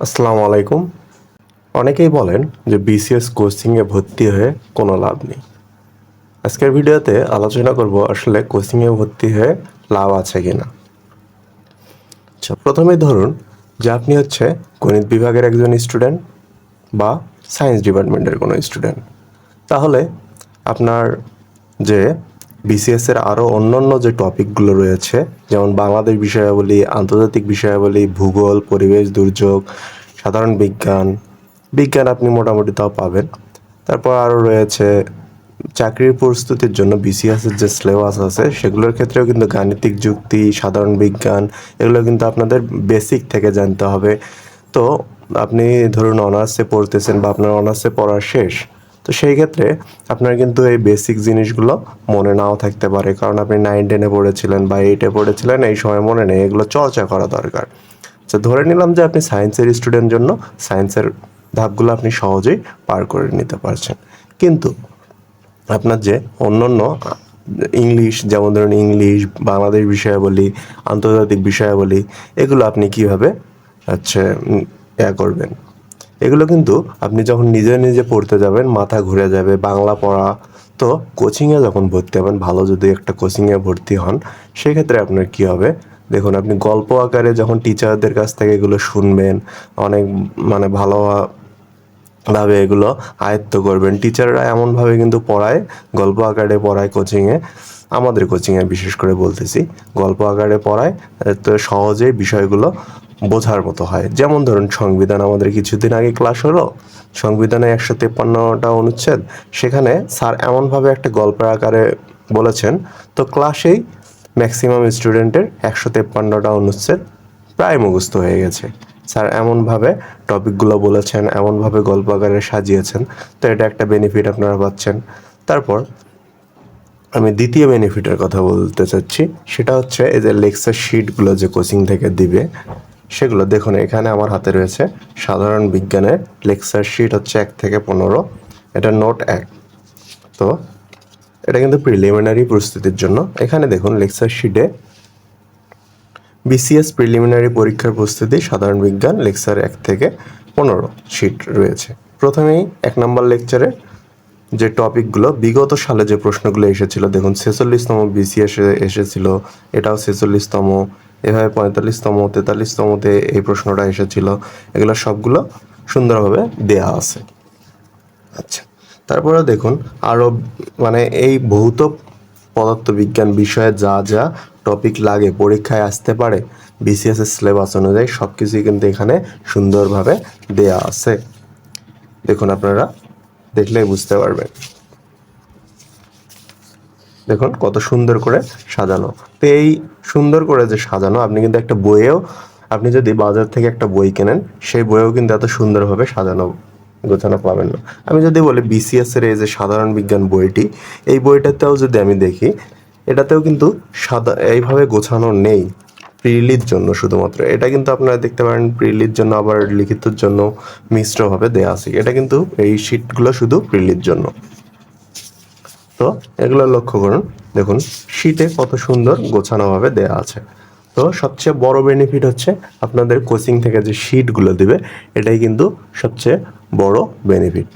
আসসালামু আলাইকুম। অনেকেই বলেন যে বিসিএস কোচিংয়ে ভর্তি হয়ে কোনো লাভ নেই। আজকের ভিডিওতে আলোচনা করব আসলে কোচিংয়ে ভর্তি হয়ে লাভ আছে কি না আচ্ছা প্রথমে ধরুন যে আপনি হচ্ছে গণিত বিভাগের একজন স্টুডেন্ট বা সায়েন্স ডিপার্টমেন্টের কোনো স্টুডেন্ট তাহলে আপনার যে বিসিএস এর আরও অন্যান্য যে টপিকগুলো রয়েছে, যেমন বাংলাদেশ বিষয়াবলী, আন্তর্জাতিক বিষয়াবলী, ভূগোল, পরিবেশ, দুর্যোগ, সাধারণ বিজ্ঞান বিজ্ঞান আপনি মোটামুটি তাও পাবেন। তারপর আরও রয়েছে চাকরির প্রস্তুতির জন্য বিসিএস এর যে সিলেবাস আছে, সেগুলোর ক্ষেত্রেও কিন্তু গাণিতিক যুক্তি, সাধারণ বিজ্ঞান, এগুলো কিন্তু আপনাদের বেসিক থেকে জানতে হবে। তো আপনি ধরুন অনার্সে পড়তেছেন বা আপনার অনার্সে পড়া শেষ তো সেই ক্ষেত্রে আপনার কিন্তু এই বেসিক জিনিসগুলো মনে নাও থাকতে পারে। কারণ আপনি নাইন টেনে পড়েছিলেন বা এইটে পড়েছিলেন, এই সময় মনে নেই, এগুলো চর্চা করা দরকার। আচ্ছা ধরে নিলাম যে আপনি সায়েন্সের স্টুডেন্ট জন্য সায়েন্সের ধাপগুলো আপনি সহজেই পার করে নিতে পারছেন। কিন্তু আপনার যে অন্য অন্য ইংলিশ যেমন ধরুন ইংলিশ বাংলাদেশ বিষয়াবলী আন্তর্জাতিক বিষয়াবলী এগুলো আপনি কীভাবে, হচ্ছে ইয়া করবেন? এগুলো কিন্তু আপনি যখন নিজে নিজে পড়তে যাবেন, মাথা ঘুরে যাবে, বাংলা পড়া, তো কোচিংয়ে যখন ভর্তি হবেন, ভালো যদি একটা কোচিংয়ে ভর্তি হন, সেক্ষেত্রে আপনার কি হবে? দেখুন, আপনি গল্প আকারে যখন টিচারদের কাছ থেকে এগুলো শুনবেন, অনেক মানে ভালো ভাবে এগুলো আয়ত্ত করবেন। টিচাররা এমনভাবে কিন্তু পড়ায়, গল্প আকারে পড়ায় কোচিংয়ে আমাদের কোচিংয়ে বিশেষ করে বলতেছি, গল্প আকারে পড়ায় তো সহজেই বিষয়গুলো বোঝার মতো হয়। যেমন ধরুন, সংবিধান আমাদের কিছুদিন আগে ক্লাস হলো। সংবিধানে একশো তেপ্পান্নটা অনুচ্ছেদ। সেখানে স্যার এমনভাবে একটা গল্পের আকারে বলেছেন, তো ক্লাসেই ম্যাক্সিমাম স্টুডেন্টের একশো তেপ্পান্নটা অনুচ্ছেদ প্রায় মুখস্থ হয়ে গেছে। স্যার এমনভাবে টপিকগুলো বলেছেন, এমনভাবে গল্প আকারে সাজিয়েছেন। তো এটা একটা বেনিফিট আপনারা পাচ্ছেন। তারপর আমি দ্বিতীয় বেনিফিটের কথা বলতে চাচ্ছি। সেটা হচ্ছে যে লেকচার শিটগুলো যে কোচিং থেকে দিবে সেগুলো দেখুন, এখানে আমার হাতে রয়েছে সাধারণ বিজ্ঞানের লেকচার শিট হচ্ছে এক থেকে পনেরো। এটা নোট এক। তো এটা কিন্তু প্রিলিমিনারি প্রস্তুতির জন্য। এখানে দেখুন, লেকচার শিটে বিসিএস প্রিলিমিনারি পরীক্ষার প্রস্তুতি, সাধারণ বিজ্ঞান, লেকচার এক থেকে পনেরো শিট রয়েছে। প্রথমেই এক নম্বর লেকচারে যে টপিকগুলো, বিগত সালে যে প্রশ্নগুলো এসেছিল, দেখুন ছেচল্লিশতম বিসিএস এসেছিল, এটাও ছেচল্লিশতম। এভাবে পঁয়তাল্লিশতম, তেতাল্লিশতমতে এই প্রশ্নটা এসেছিল। এগুলো সবগুলো সুন্দরভাবে দেয়া আছে। আচ্ছা তারপরে দেখুন, আরও মানে এই ভৌত পদার্থবিজ্ঞান বিষয়ে যা যা টপিক লাগে, পরীক্ষায় আসতে পারে বিসিএস এর সিলেবাস অনুযায়ী সব কিছুই কিন্তু এখানে সুন্দরভাবে দেয়া আছে। দেখুন আপনারা, দেখলেই বুঝতে পারবেন। দেখুন কত সুন্দর করে সাজানো। তো এই সুন্দর করে যে সাজানো, আপনি কিন্তু একটা বইয়েও, আপনি যদি বাজার থেকে একটা বই কেনেন, সেই বইয়েও কিন্তু এত সুন্দরভাবে সাজানো, গোছানো পাবেন না। আমি যদি বলি বিসিএস এর এই যে সাধারণ বিজ্ঞান বইটি, এই বইটাতেও যদি আমি দেখি, এটাতেও কিন্তু সাদা, এইভাবে গোছানো নেই প্রিলির জন্য শুধুমাত্র। এটা কিন্তু আপনারা দেখতে পারেন প্রিলির জন্য, আবার লিখিতর জন্য মিশ্রভাবে দেয়া আছে। এটা কিন্তু এই শিটগুলো শুধু প্রিলির জন্য। তো এগুলো লক্ষ্য করুন। দেখুন, শীতে কত সুন্দর গোছানোভাবে দেয়া আছে। তো সবচেয়ে বড় বেনিফিট হচ্ছে আপনাদের কোচিং থেকে যে শিটগুলো দিবে, এটাই কিন্তু সবচেয়ে বড় বেনিফিট